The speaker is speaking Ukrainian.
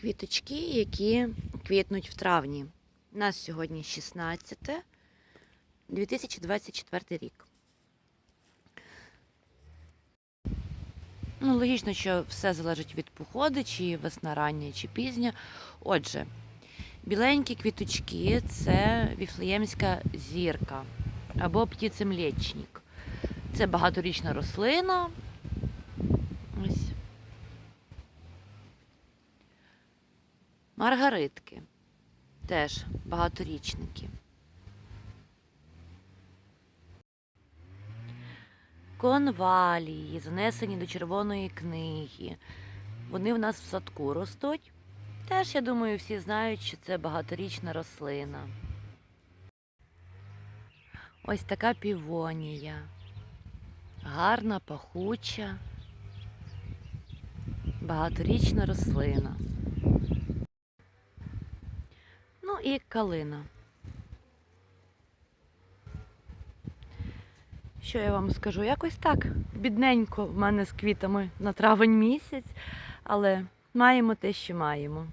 квіточки, які квітнуть в травні. У нас сьогодні 16 2024 рік. Ну, логічно, що все залежить від погоди, чи весна рання, чи пізня. Отже, біленькі квіточки це віфлеємська зірка або птіцемлєчник. Це багаторічна рослина. Ось. Маргаритки. Теж багаторічники. Конвалії, занесені до червоної книги. Вони в нас в садку ростуть. Теж, я думаю, всі знають, що це багаторічна рослина. Ось така півонія. Гарна, пахуча, багаторічна рослина. Ну і калина. Що я вам скажу? Якось так бідненько в мене з квітами на травень місяць, але маємо те, що маємо.